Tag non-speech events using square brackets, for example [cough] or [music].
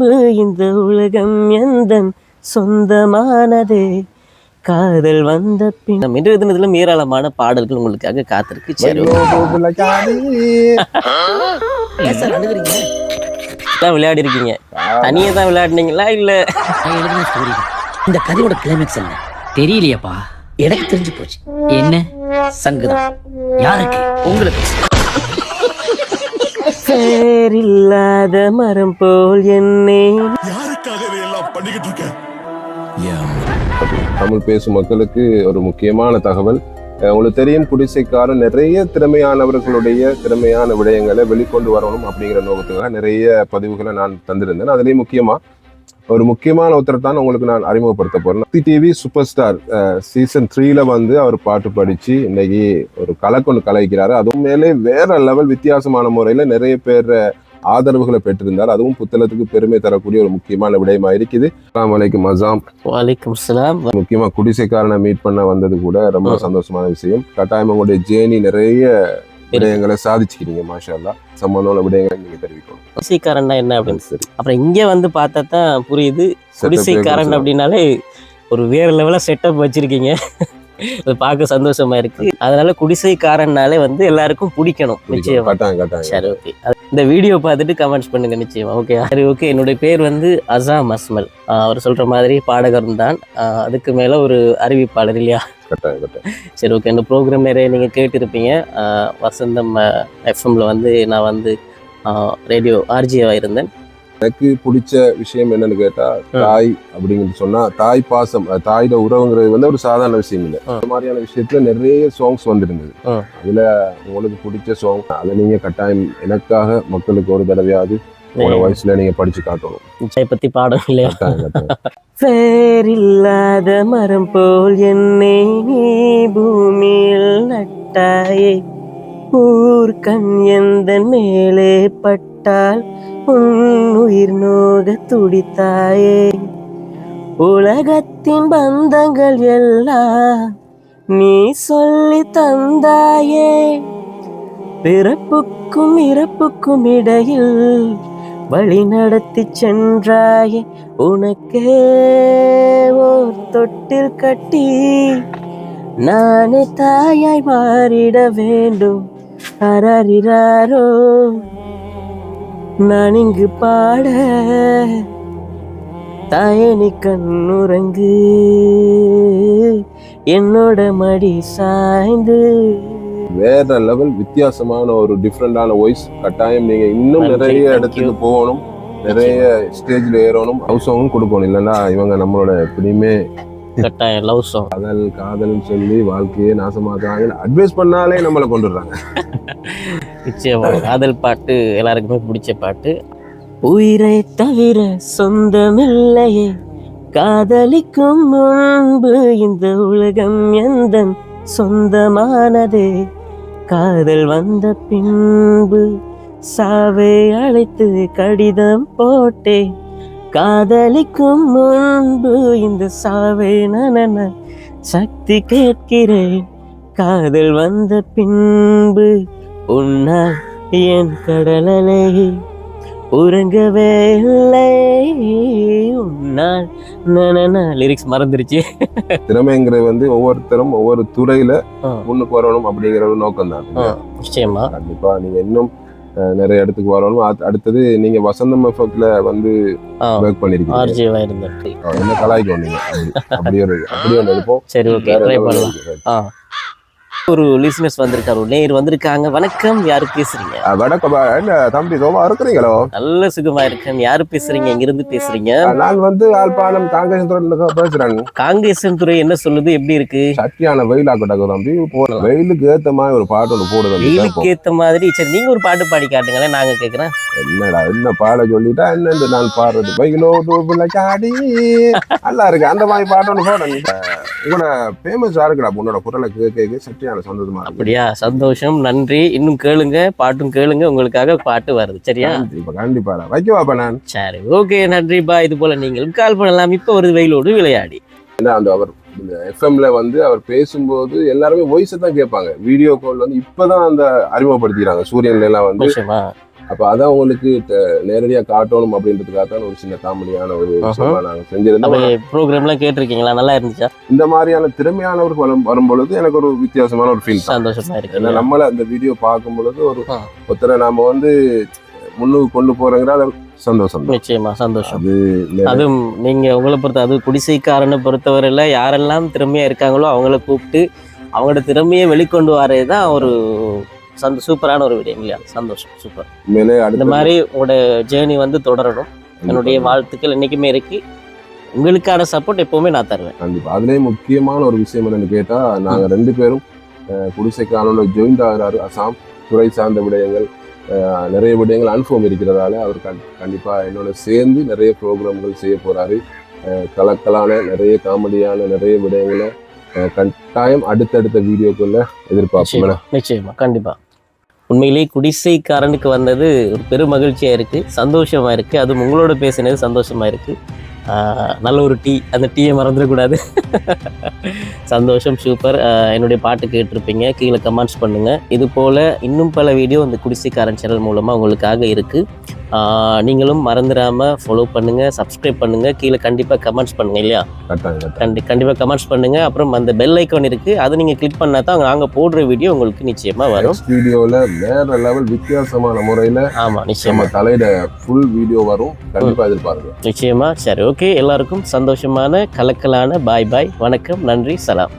முன்பு இந்த உலகம் எந்தன் சொந்தமானதே? காதல் வந்த பின் நம்ம இன்றைய தினத்திலும் ஏராளமான பாடல்கள் உங்களுக்காக காத்திருக்கு. சரி விளையாடி இருக்கீங்க தனியா தான் விளையாடுனீங்களா இல்ல? இந்த கதையோட கிளைமேக்ஸ் என்ன? தெரியலையாப்பா. எனக்கு தெரிஞ்சு போச்சு. என்ன? சங்குதான் யாருக்கு? உங்களுக்கு. பேரில்லாத மரம் போல் என்னை. யாருக்காக இதையெல்லாம் பண்ணிக்கிட்டு இருக்க? தமிழ் பேசும் மக்களுக்கு ஒரு முக்கியமான தகவல். உங்களுக்கு தெரியும் குடிசைக்காரன் நிறைய திறமையானவர்களுடைய திறமையான விடயங்களை வெளிக்கொண்டு வரணும் அப்படிங்கிற நோக்கத்துக்காக நிறைய பதிவுகளை நான் தந்திருந்தேன். அதுலேயும் முக்கியமா ஒரு முக்கியமான ஒருத்தர் தான் உங்களுக்கு நான் அறிமுகப்படுத்த போறேன். டிவி சூப்பர் ஸ்டார் சீசன் த்ரீல வந்து அவர் பாட்டு படிச்சு இன்னைக்கு ஒரு கலக்கொண்டு கலைக்கிறாரு. அதுவும் மேலே வேற லெவல் வித்தியாசமான முறையில நிறைய பேர் ஆதரவுகளை பெற்றிருந்தார். அதுவும் புத்தளத்துக்கு பெருமை தரக்கூடிய ஒரு முக்கியமான விடயமா இருக்குது. அஸ்ஸலாமு அலைக்கும் அசாம். வலைக்கும் சலாம் முக்கியமா குடிசைக்காரனை மீட் பண்ண வந்தது கூட ரொம்ப. சந்தோஷமான விஷயம். கட்டாயம் உங்களுடைய ஜேர்னி நிறைய விடயங்களை சாதிச்சுக்கிறீங்க மாஷா அல்லா சம்பந்தமான விடயங்களை நீங்க தெரிவிக்கணும். குடிசைக்காரன்னா என்ன அப்படின்னு? சரி அப்புறம் இங்க வந்து பார்த்தா தான் புரியுது. குடிசைக்காரன் அப்படின்னாலே ஒரு வேற லெவலில் செட்டப் வச்சிருக்கீங்க. அது பார்க்க சந்தோஷமா இருக்கு. அதனால குடிசைக்காரன்னாலே வந்து எல்லாருக்கும் பிடிக்கணும். நிச்சயமா. சரி ஓகே இந்த வீடியோ பார்த்துட்டு கமெண்ட்ஸ் பண்ணுங்க நிச்சயமா. ஓகே சரி ஓகே என்னுடைய பேர் வந்து அசாம் அஸ்மல் அவர் சொல்ற மாதிரி பாடகரும் தான் அதுக்கு மேல ஒரு அறிவிப்பாளர் இல்லையா? கட்டாயம் கட்டாயம். சரி ஓகே இந்த ப்ரோக்ராம் நிறைய நீங்கள் கேட்டிருப்பீங்க. வசந்தம் எஃப்எம்ல வந்து நான் வந்து ரேடியோ ஆர்ஜியாக இருந்தேன். எனக்கு பிடிச்ச விஷயம் என்னன்னு கேட்டா தாய் அப்படிங்கிறது சொன்னா தாய் பாசம் தாயோட உறவுங்கிறது வந்து ஒரு சாதாரண விஷயம் இல்லை. அந்த மாதிரியான விஷயத்துல நிறைய சாங்ஸ் வந்திருந்தது. அதுல உங்களுக்கு பிடிச்ச சாங் அதை நீங்க கட்டாயம் எனக்காக மக்களுக்கு ஒரு தடவையாவது உங்களோட வயசுல நீங்க படிச்சு காட்டணும். பற்றி பாடம் இல்லையா? வேறில்லாத மரம் போல் என்னை நீ பூமியில் நட்டாயே. ஊர் கண் எந்த மேலே பட்டால் உன் உயிர் நோக துடித்தாயே. உலகத்தின் பந்தங்கள் எல்லாம் நீ சொல்லி தந்தாயே. பிறப்புக்கும் இறப்புக்கும் இடையில் வழி நடத்தி சென்றாயே உனக்கே ஓர் தொட்டில் கட்டி. நானே தாயாய் மாறிட வேண்டும் அரறிறாரோ? நான் இங்கு பாட தாயனி கண்ணுறங்கு. என்னோட மடி சாய்ந்து வேற லெவல் வித்தியாசமான ஒரு டிஃப்ரெண்டான வாய்ஸ் கட்டாயம் நீங்க இன்னும் நிறைய இடத்துக்கு. போகணும். நிறைய ஸ்டேஜ்ல ஏறணும். ஹவுஸவும் கொடுக்கணும். இல்லைன்னா இவங்க நம்மளோட எப்படியுமே கட்டாயம் லவ் சாங் காதல் காதல்னு சொல்லி வாழ்க்கையே நாசமாக்குறாங்க அட்வைஸ் பண்ணாலே நம்மளை கொண்டுடுறாங்க நிச்சயமா. [laughs] காதல் பாட்டு எல்லாருக்குமே பிடிச்ச பாட்டு. உயிரை தவிர சொந்தமில்லையே. காதலிக்கும் முன்பு இந்த உலகம் எந்த சொந்தமானதே. காதல் வந்த பின்பு சாவை அழைத்து கடிதம் போட்டேன். காதலிக்கும் முன்பு இந்த சாவை நனன சக்தி கேட்கிறேன். காதல் வந்த பின்பு உன்னால் என் கடலலை உறங்கவே இல்லை. லிரிக்ஸ் மறந்துருச்சு. திறமைங்கிறது வந்து ஒவ்வொருத்தரும் ஒவ்வொரு துறையில. முன்னுக்கு வரணும் அப்படிங்கிற ஒரு நோக்கம் தான் நிச்சயமா. கண்டிப்பா நீங்க இன்னும் நிறைய இடத்துக்கு வரணும். அடுத்தது நீங்க வசந்தம் எஃப்எஃப்ல வந்து ஒர்க் பண்ணிருக்கீங்க. என்ன கலாய்க்கு வந்தீங்க அப்படி ஒரு அப்படி ஒன்று இருப்போம் சரி ஓகே வேற ட்ரை level பண்ணலாம் இருக்கு. ஆ ஒரு லிசனர்ஸ் வந்திருக்காரு. ஒரு நேர் வந்திருக்காங்க. வணக்கம். யாரு பேசுறீங்க? வணக்கம் தம்பி சோமா இருக்கிறீங்களோ? நல்ல சுகமா இருக்கேன். யாரு பேசுறீங்க? எங்கிருந்து பேசுறீங்க? அஹ், நான் வந்து யாழ்ப்பாணம் காங்கிரஸ் துறையில பேசுறேன். காங்கிரஸ் துறை என்ன சொல்லுது? எப்படி இருக்கு? சட்டியான வெயிலாக்கட்டாக்கு தம்பி. போடலாம். வெயிலுக்கு ஏத்த மாதிரி ஒரு பாட்டு ஒன்று போடு தம்பி. வெயிலுக்கு. ஏத்த மாதிரி. சரி நீங்க ஒரு பாட்டு பாடி காட்டுங்களேன். நாங்க கேக்குறேன். என்னடா என்ன பாட சொல்லிட்டா? என்ன நான் பாடுறது? பைக்கிலோ டூபில் சாடி நல்லா இருக்கு. அந்த மாதிரி பாட்டு ஒன்று போடுங்க உங்களோட ஃபேமஸ் இருக்குடா உன்னோட குரலை கேட்க கேட்க சட்டியான சந்தோஷமா அப்படியா? சந்தோஷம் நன்றி. இன்னும் கேளுங்க பாட்டும் கேளுங்க உங்களுக்காக பாட்டு வருது. சரியா? கண்டிப்பா கண்டிப்பாடா வைக்கவாப்பா நான்? சரி ஓகே நன்றிப்பா இது போல நீங்கள் கால் பண்ணலாம். இப்போ ஒரு வெயிலோடு விளையாடி. ஏன்னா அந்த அவர் இந்த எஃப்எம்ல வந்து அவர் பேசும்போது எல்லாருமே வாய்ஸை தான் கேட்பாங்க. வீடியோ கால் வந்து இப்பதான் அந்த அறிமுகப்படுத்திக்கிறாங்க. சூரியன்ல எல்லாம் வந்து அப்ப அதான் உங்களுக்கு த- நேரடியா காட்டணும் அப்படின்றதுக்காக தான் ஒரு சின்ன காமெடியான ஒரு. விஷயமா நாங்க செஞ்சிருந்தோம். ப்ரோக்ராம்லாம் கேட்டிருக்கீங்களா? நல்லா இருந்துச்சா? இந்த மாதிரியான திறமையானவர்கள் வரும் வரும்பொழுது எனக்கு ஒரு வித்தியாசமான ஒரு ஃபீல் சந்தோஷமா ஏன்னா இருக்கு நம்மள அந்த வீடியோ பார்க்கும் பொழுது ஒரு. ஒருத்தரை நாம வந்து முன்னுக்கு கொண்டு போறோங்கிற அது சந்தோஷம் நிச்சயமா சந்தோஷம். அது அதுவும் நீங்க உங்களை பொறுத்த அது குடிசைக்காரனை பொறுத்தவரையில யாரெல்லாம் திறமையா இருக்காங்களோ அவங்கள கூப்பிட்டு அவங்களோட திறமையை வெளிக்கொண்டு வரது தான் ஒரு சந்த சூப்பரான ஒரு விடயம் இல்லையா? சந்தோஷம் சூப்பர் உண்மையிலே இந்த அடுத்த மாதிரி உங்களோட ஜேர்னி வந்து தொடரணும். என்னுடைய வாழ்த்துக்கள் என்னைக்குமே இருக்கு. உங்களுக்கான சப்போர்ட் எப்பவுமே நான் தருவேன். கண்டிப்பா. அதுலயே முக்கியமான ஒரு விஷயம் என்னன்னு கேட்டா நாங்க ரெண்டு பேரும் குடிசைக்கானோட ஜாயின்ட் ஆகிறாரு. அசாம் துறை சார்ந்த விடயங்கள் நிறைய விடயங்கள் அனுபவம் இருக்கிறதால அவர் கண்- கண்டிப்பா என்னோட சேர்ந்து நிறைய ப்ரோக்ராம்கள் செய்ய போறாரு. அஹ், கலக்கலான நிறைய காமெடியான நிறைய விடயங்களை கட்டாயம் அடுத்தடுத்த வீடியோக்குள்ள எதிர்பார்ப்போம். நிச்சயமா நிச்சயமா. கண்டிப்பா. உண்மையிலேயே குடிசைக்காரனுக்கு வந்தது ஒரு பெரும் மகிழ்ச்சியாக இருக்குது சந்தோஷமாக இருக்குது அதுவும் உங்களோட பேசினது சந்தோஷமாக இருக்குது நல்ல ஒரு டீ அந்த டீயை மறந்துடக்கூடாது. சந்தோஷம் சூப்பர். என்னுடைய பாட்டு கேட்டிருப்பீங்க கீழே கமெண்ட்ஸ் பண்ணுங்கள் இது போல் இன்னும் பல வீடியோ இந்த குடிசைக்காரன் சேனல் மூலமாக உங்களுக்காக இருக்குது நீங்களும் மறந்துடாம ஃபாலோ பண்ணுங்க சப்ஸ்கிரைப் பண்ணுங்க கீழே கண்டிப்பா கமெண்ட்ஸ் பண்ணுங்க இல்லையா? கண்டி கண்டிப்பாக கமெண்ட்ஸ் பண்ணுங்க. அப்புறம் அந்த பெல் ஐக்கான் இருக்கு. அதை நீங்க கிளிக் பண்ணா தான் நாங்கள் போடுற வீடியோ உங்களுக்கு நிச்சயமா வரும். வீடியோல வேற லெவல் வித்தியாசமான முறையில ஆமா நிச்சயமா. நம்ம தலையிட ஃபுல் வீடியோ வரும். கண்டிப்பா எதிர்பாருங்க நிச்சயமா. சரி ஓகே எல்லாருக்கும் சந்தோஷமான கலக்கலான பாய் பாய் வணக்கம் நன்றி சலாம்.